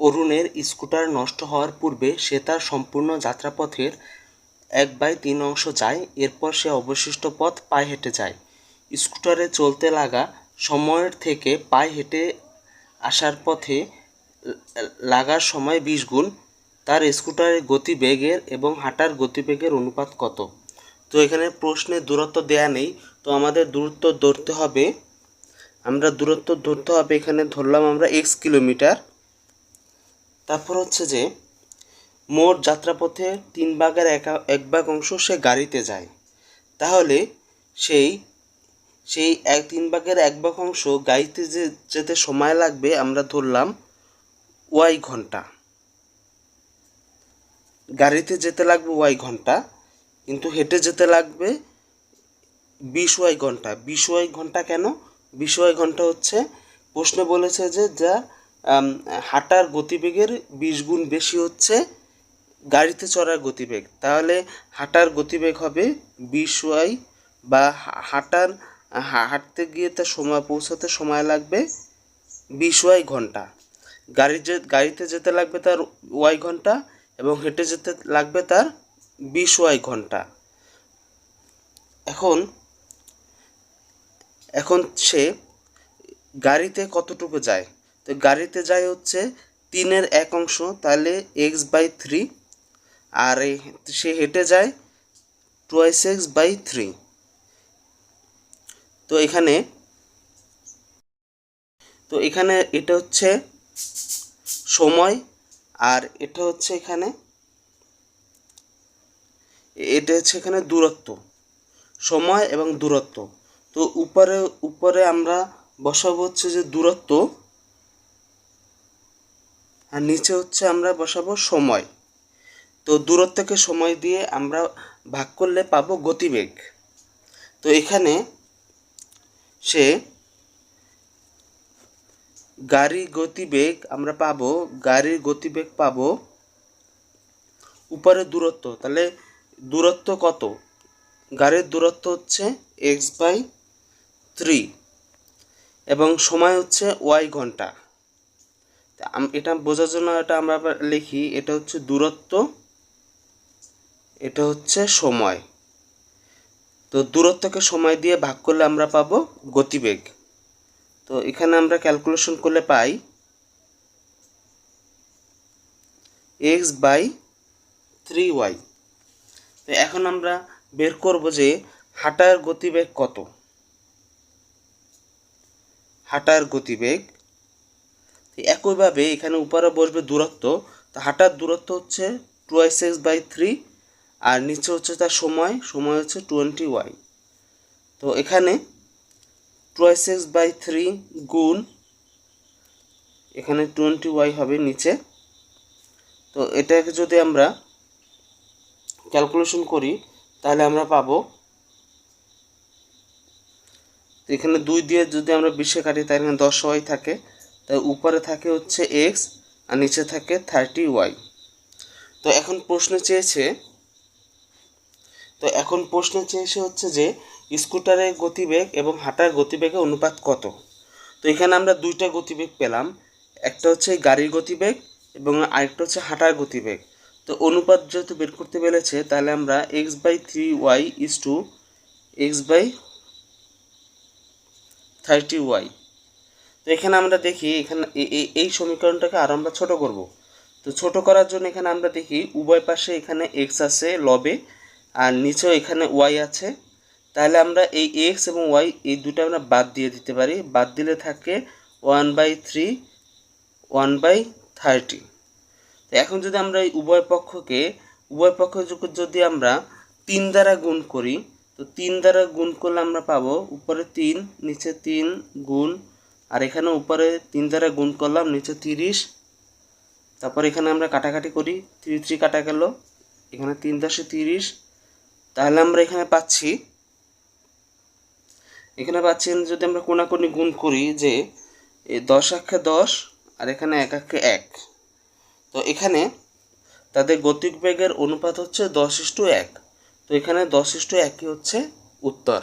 অরুণের স্কুটার নষ্ট হওয়ার পূর্বে সে তার সম্পূর্ণ যাত্রাপথের এক বাই তিন অংশ যায়, এরপর সে অবশিষ্ট পথ পায়ে হেঁটে যায়। স্কুটারে চলতে লাগা সময়ের থেকে পায়ে হেঁটে আসার পথে লাগার সময় বিশ গুণ, তার স্কুটারের গতিবেগের এবং হাঁটার গতিবেগের অনুপাত কত? তো এখানে প্রশ্নে দূরত্ব দেয়া নেই, তো আমাদের দূরত্ব ধরতে হবে। আমরা দূরত্ব ধরতে হবে এখানে ধরলাম আমরা এক্স কিলোমিটার। তারপর হচ্ছে যে, মোট যাত্রাপথে তিন ভাগের এক ভাগ অংশ সে গাড়িতে যায়। তাহলে সেই সেই এক, তিন ভাগের এক ভাগ অংশ গাড়িতে যে, যেতে সময় লাগবে, আমরা ধরলাম ওয়াই ঘণ্টা। গাড়িতে যেতে লাগবে ওয়াই ঘণ্টা, কিন্তু হেঁটে যেতে লাগবে বিশ ওয়াই ঘণ্টা। বিশ ওয়াই ঘণ্টা কেন? বিশ ওয়াই ঘণ্টা হচ্ছে, প্রশ্নে বলেছে যে, যা হাঁটার গতিবেগের বিশ গুণ বেশি হচ্ছে গাড়িতে চড়ার গতিবেগ। তাহলে হাঁটার গতিবেগ হবে বিশ ওয়াই বা হাঁটার হাঁটতে গিয়ে তার সময় পৌঁছাতে সময় লাগবে বিশ ওয়াই ঘণ্টা। গাড়ি যে, গাড়িতে যেতে লাগবে তার ওয়াই ঘণ্টা এবং হেঁটে যেতে লাগবে তার বিশ ওয়াই ঘণ্টা। এখন এখন সে গাড়িতে কতটুকু যায়? তো গাড়িতে যায় হচ্ছে তিনের এক অংশ, তাহলে এক্স বাই থ্রি আর সে হেঁটে যায় টুয়াইস এক্স বাই থ্রি তো এখানে তো এখানে এটা হচ্ছে সময়, আর এটা হচ্ছে এখানে, এটা হচ্ছে এখানে দূরত্ব, সময় এবং দূরত্ব। তো উপরে উপরে আমরা বসাবো হচ্ছে যে দূরত্ব আর নিচে হচ্ছে আমরা বসাবো সময়। তো দূরত্বকে সময় দিয়ে আমরা ভাগ করলে পাবো গতিবেগ। তো এখানে সে গাড়ি গতিবেগ আমরা পাবো, গাড়ির গতিবেগ পাবো উপরে দূরত্ব। তাহলে দূরত্ব কত? গাড়ির দূরত্ব হচ্ছে এক্স বাই থ্রি এবং সময় হচ্ছে ওয়াই ঘণ্টা। এটা বোঝার জন্য এটা আমরা লিখি, এটা হচ্ছে দূরত্ব, এটা হচ্ছে সময়। তো দূরত্বকে সময় দিয়ে ভাগ করলে আমরা পাবো গতিবেগ। তো এখানে আমরা ক্যালকুলেশন করলে পাই এক্স বাই থ্রি ওয়াই তো এখন আমরা বের করব যে হাঁটার গতিবেগ কত। হাঁটার গতিবেগ একইভাবে এখানে উপরে বসবে দূরত্ব। তো হাঁটার দূরত্ব হচ্ছে টুয়াইস এক্স বাই থ্রি আর নিচে হচ্ছে তার সময়। সময় হচ্ছে টোয়েন্টি ওয়াই তো এখানে টুয়াইস এক্স বাই থ্রি গুণ এখানে টোয়েন্টি ওয়াই হবে নিচে। তো এটাকে যদি আমরা ক্যালকুলেশন করি, তাহলে আমরা পাবো। এখানে দুই দিয়ে যদি আমরা বিশে কাটি, তাহলে এখানে দশ ওয়াই থাকে। তাই উপরে থাকে হচ্ছে এক্স আর নিচে থাকে থার্টি ওয়াই তো এখন প্রশ্ন চেয়েছে, তো এখন প্রশ্ন চেয়েছে হচ্ছে যে স্কুটারের গতিবেগ এবং হাঁটার গতিবেগের অনুপাত কত? তো এখানে আমরা দুইটা গতিবেগ পেলাম, একটা হচ্ছে গাড়ির গতিবেগ এবং আরেকটা হচ্ছে হাঁটার গতিবেগ। তো অনুপাত যেহেতু বের করতে পেরেছে তাহলে আমরা x by three y is two x by thirty y এখানে আমরা দেখি, এখানে এই সমীকরণটাকে আরও আমরা ছোট করব। তো ছোট করার জন্য এখানে আমরা দেখি, উভয় পাশে এখানে এক্স আছে লবে, আর নিচেও এখানে ওয়াই আছে। তাহলে আমরা এই এক্স এবং ওয়াই এই দুটো আমরা বাদ দিয়ে দিতে পারি। বাদ দিলে থাকে one by three one by thirty তো এখন যদি আমরা এই উভয় পক্ষকে, উভয় পক্ষ যদি আমরা তিন দ্বারা গুণ করি, তো তিন দ্বারা গুণ করলে আমরা পাবো উপরে তিন, নিচে তিন, গুণ আর এখানে উপরে তিন দ্বারা গুণ করলাম, নিচে তিরিশ। তারপর এখানে আমরা কাটাকাটি করি থ্রি থ্রি কাটা গেল। এখানে তিন দশে তিরিশ। তাহলে আমরা এখানে পাচ্ছি এখানে পাচ্ছি যদি আমরা কোনাকুনি গুণ করি যে দশ আক্ষে দশ আর এখানে এক আক্ষে এক। তো এখানে তাদের গতিবেগের অনুপাত হচ্ছে দশ ইস্টু এক। তো এখানে দশ ইস্টু একই হচ্ছে উত্তর।